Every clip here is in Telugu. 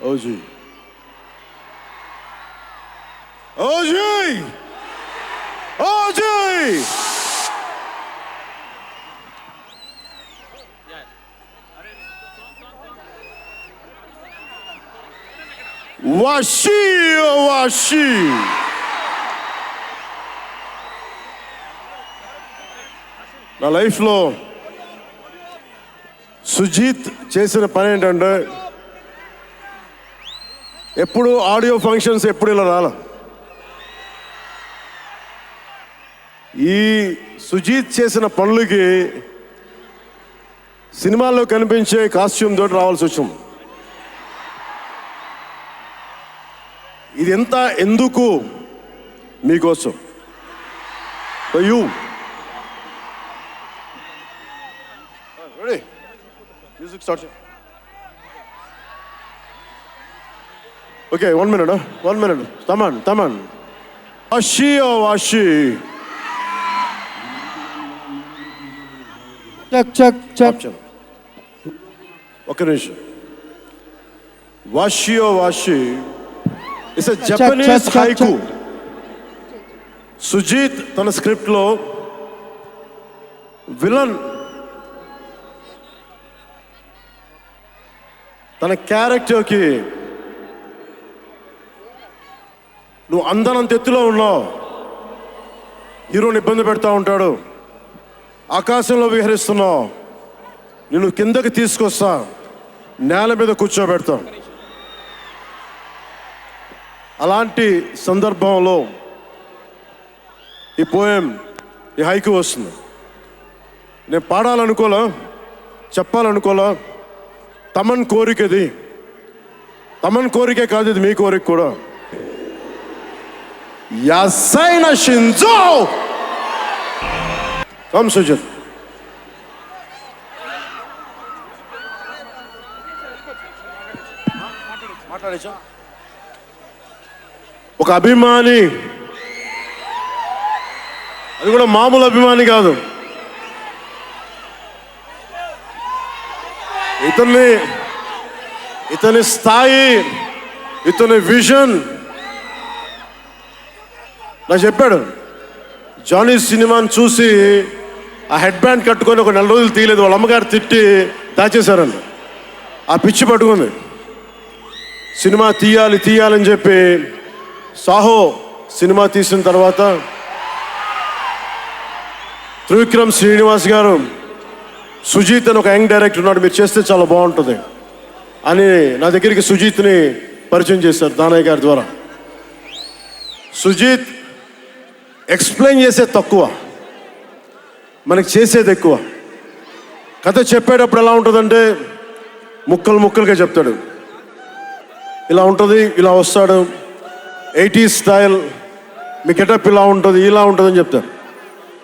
Hoje. Hoje! Hoje! Washi, washi. నా లైఫ్లో సుజీత్ చేసిన పని ఏంటంటే ఎప్పుడు ఆడియో ఫంక్షన్స్ ఎప్పుడు ఇలా రాల? ఈ సుజీత్ చేసిన పనులకి సినిమాల్లో కనిపించే కాస్ట్యూమ్ తోటి రావాల్సి వచ్చింది. ఇది ఎంత ఎందుకు మీకోసం? You music start Okay one minute one minute Thaman Thaman Vashi ఓ వాషి చక్ చక్ చక్ ఒక నిమిషం వాషి ఓ Vashi it's Japanese chuck, chuck, haiku chuck. Sujeeth తన స్క్రిప్ట్ లో విలన్ తన క్యారెక్టర్కి నువ్వు అందనంత ఎత్తులో ఉన్నావు. హీరోని ఇబ్బంది పెడతా ఉంటాడు. ఆకాశంలో విహరిస్తున్నావు. నిన్ను కిందకి తీసుకొస్తా. నేల మీద కూర్చోబెడతాం. అలాంటి సందర్భంలో ఈ పోయం ఈ హైకు వస్తుంది. నేను పాడాలనుకోలే? చెప్పాలనుకోలా? తమన్ కోరికది. తమన్ కోరికే కాదు ఇది మీ కోరిక కూడా. యాసైన షింజో కమ్ సుజన్ మాట్లాడేచా ఒక అభిమాని. అది కూడా మామూలు అభిమాని కాదు. ఇతన్ని ఇతని స్థాయి ఇతని విజన్ నాకు చెప్పాడు జానీ సినిమాని చూసి ఆ హెడ్ బ్యాండ్ కట్టుకొని ఒక నెల రోజులు తీయలేదు వాళ్ళ అమ్మగారు తిట్టి దాచేశారండి ఆ పిచ్చి పట్టుకుంది. సినిమా తీయాలి తీయాలని చెప్పి సాహో సినిమా తీసిన తర్వాత త్రివిక్రమ్ శ్రీనివాస్ గారు సుజీత్ అని ఒక యంగ్ డైరెక్టర్ ఉన్నాడు మీరు చేస్తే చాలా బాగుంటుంది అని నా దగ్గరికి సుజీత్ని పరిచయం చేశారు దానయ్య గారి ద్వారా. సుజీత్ ఎక్స్ప్లెయిన్ చేసేది తక్కువ. మనకి చేసేది ఎక్కువ. కథ చెప్పేటప్పుడు ఎలా ఉంటుందంటే ముక్కలు ముక్కలుగా చెప్తాడు. ఇలా ఉంటుంది ఇలా వస్తాడు. ఎయిటీ స్టైల్ మీ గెటప్ ఇలా ఉంటుంది ఇలా ఉంటుందని చెప్తారు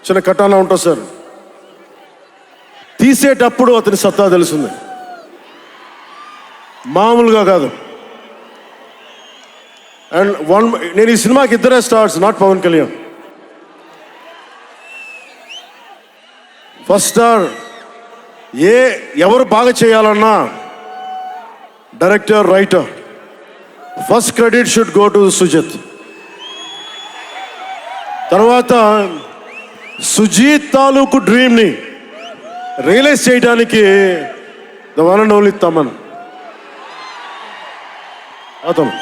చిన్న కటానా ఉంటుంది సార్. తీసేటప్పుడు అతని సత్తా తెలుస్తుంది. మామూలుగా కాదు. అండ్ వన్ నేను ఈ సినిమాకి ఇద్దరే stars not Pawan Kalyan. First star ఏ ఎవరు బాగా చేయాలన్నా director writer. First credit should go to Sujith. తర్వాత సుజీత్ తాలూకు డ్రీమ్ని రియలైజ్ చేయడానికి the one and only Thaman. అతను.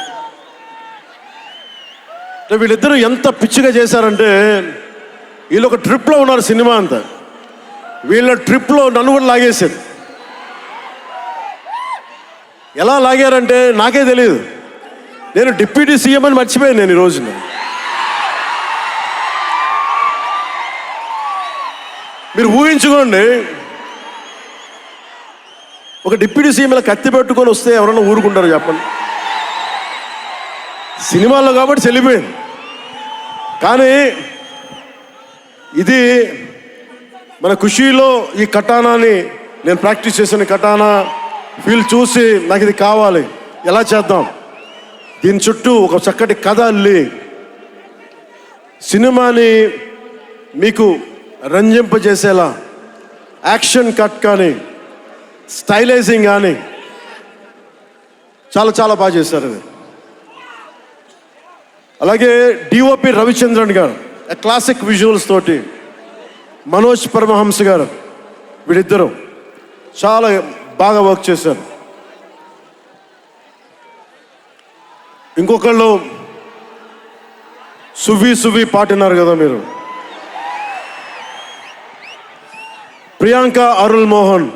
వీళ్ళిద్దరూ ఎంత పిచ్చిగా చేశారంటే వీళ్ళు ఒక ట్రిప్లో ఉన్నారు సినిమా అంతా. వీళ్ళ ట్రిప్లో నన్ను కూడా లాగేశారు. ఎలా లాగారంటే నాకే తెలియదు నేను డిప్యూటీ సీఎం అని మర్చిపోయాను నేను ఈ మీరు ఊహించుకోండి ఒక డిప్యూటీ సీఎం ఇలా కత్తి పెట్టుకొని వస్తే ఎవరన్నా ఊరుకుంటారు చెప్పండి. సినిమాల్లో కాబట్టి చెల్లిపోయింది. కానీ ఇది మన ఖుషీలో ఈ కటానాని నేను ప్రాక్టీస్ చేసిన కటానా ఫీల్ చూసి నాకు ఇది కావాలి. ఎలా చేద్దాం? దీని చుట్టూ ఒక చక్కటి కథ అల్లి సినిమాని మీకు రంజింపజేసేలా యాక్షన్ కట్ కానీ స్టైలైజింగ్ కానీ చాలా చాలా బాగా చేశారు అది అలాగే డిఓపి రవిచంద్రన్ గారు క్లాసిక్ విజువల్స్ తోటి మనోజ్ పరమహంస గారు వీళ్ళిద్దరూ చాలా బాగా వర్క్ చేశారు. ఇంకొకళ్ళు సువి సువి పాటినారు కదా మీరు? ప్రియాంక అరుణ్ మోహన్.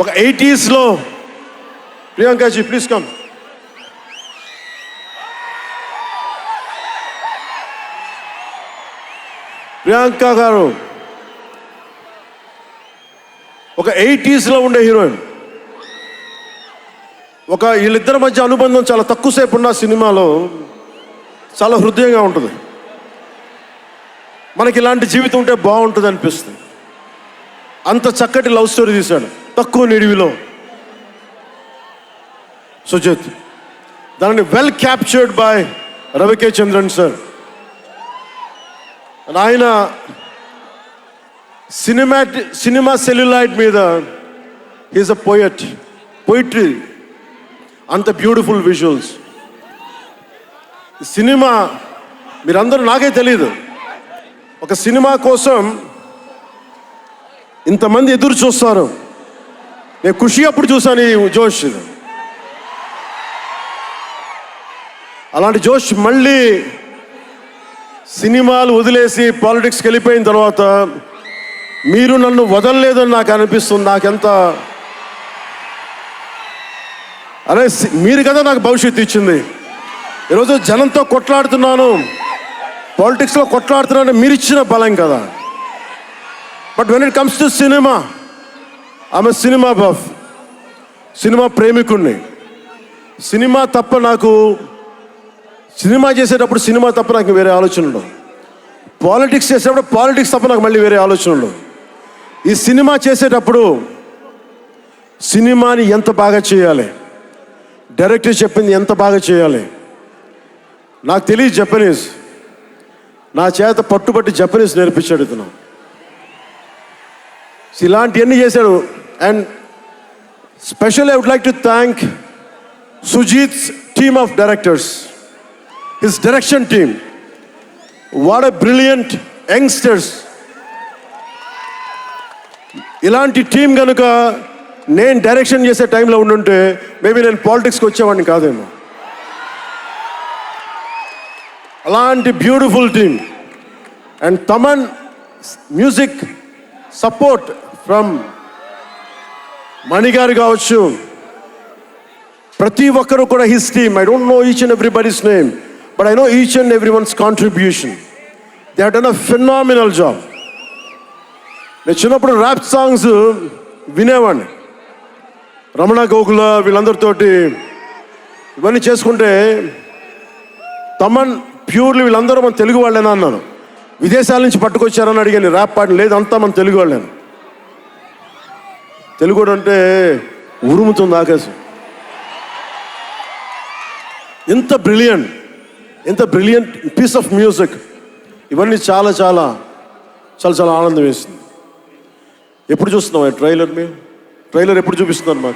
ఒక ఎయిటీస్లో ప్రియాంకాజీ ప్లీజ్ కమ్ ప్రియాంక గారు ఒక ఎయిటీస్లో ఉండే హీరోయిన్. ఒక వీళ్ళిద్దరి మధ్య అనుబంధం చాలా తక్కువసేపు ఉన్న సినిమాలో చాలా హృదయంగా ఉంటుంది. మనకి ఇలాంటి జీవితం ఉంటే బాగుంటుంది అనిపిస్తుంది. అంత చక్కటి లవ్ స్టోరీ తీశాడు తక్కువ నిడివిలో. సుజిత్ దానిని well captured by Ravi K Chandran sir. నాయన సినిమాటి సినిమా సెల్యులైట్ మీద ఈజ్ అ పోయట్ పొయిట్రీ అంత బ్యూటిఫుల్ విజువల్స్ సినిమా మీరందరూ నాకే తెలియదు ఒక సినిమా కోసం ఇంతమంది ఎదురు చూస్తారు. నేను ఖుషి అప్పుడు చూశాను ఈ జోష్. అలాంటి జోష్ మళ్ళీ సినిమాలు వదిలేసి పాలిటిక్స్కి వెళ్ళిపోయిన తర్వాత మీరు నన్ను వదలలేదని నాకు అనిపిస్తుంది నాకెంత అరే సి- మీరు కదా నాకు భవిష్యత్తు ఇచ్చింది. ఈరోజు జనంతో కొట్లాడుతున్నాను పాలిటిక్స్లో కొట్లాడుతున్నాను మీరు ఇచ్చిన బలం కదా. But when it comes to cinema ఆమె సినిమా బఫ్ సినిమా ప్రేమికుణ్ణి. సినిమా తప్ప నాకు సినిమా చేసేటప్పుడు సినిమా తప్ప నాకు వేరే ఆలోచన ఉండవు పాలిటిక్స్ చేసేటప్పుడు పాలిటిక్స్ తప్ప నాకు మళ్ళీ వేరే ఆలోచన ఉండవు ఈ సినిమా చేసేటప్పుడు సినిమాని ఎంత బాగా చేయాలి? డైరెక్టర్ చెప్పింది ఎంత బాగా చేయాలి? నాకు తెలియదు జపనీస్ నా చేత పట్టుబట్టి జపనీస్ నేర్పించాడు ఇతను. ఇలాంటివన్నీ చేశాడు. And special I would like to thank Sujeeth team of directors his direction team what a brilliant youngsters ఇలాంటి టీం కనుక నేను డైరెక్షన్ చేసే టైంలో ఉండుంటే మేబీ నేను పాలిటిక్స్కి వచ్చేవాడిని కాదేమో. అలాంటి beautiful team and Thaman music support from మణిగారు కావచ్చు. ప్రతి ఒక్కరు కూడా his team I don't know each and everybody's name but I know each and every one's contribution they have done a phenomenal job నేను చిన్నప్పుడు ర్యాప్ సాంగ్స్ వినేవాడిని. రమణ గోకుల వీళ్ళందరితోటి ఇవన్నీ చేసుకుంటే తమన్ ప్యూర్లీ వీళ్ళందరూ మన తెలుగు వాళ్ళేనా అన్నాను. విదేశాల నుంచి పట్టుకొచ్చారని అడిగాను ర్యాప్ పాట లేదంతా మన తెలుగు వాళ్ళేను తెలుగు అంటే ఉరుముతుంది ఆకాశం. ఎంత బ్రిలియంట్ ఎంత బ్రిలియంట్ పీస్ ఆఫ్ మ్యూజిక్ ఇవన్నీ చాలా చాలా చాలా చాలా ఆనందం వేసింది. ఎప్పుడు చూస్తున్నాం ట్రైలర్ మేము ట్రైలర్ ఎప్పుడు చూపిస్తున్నారు మాకు?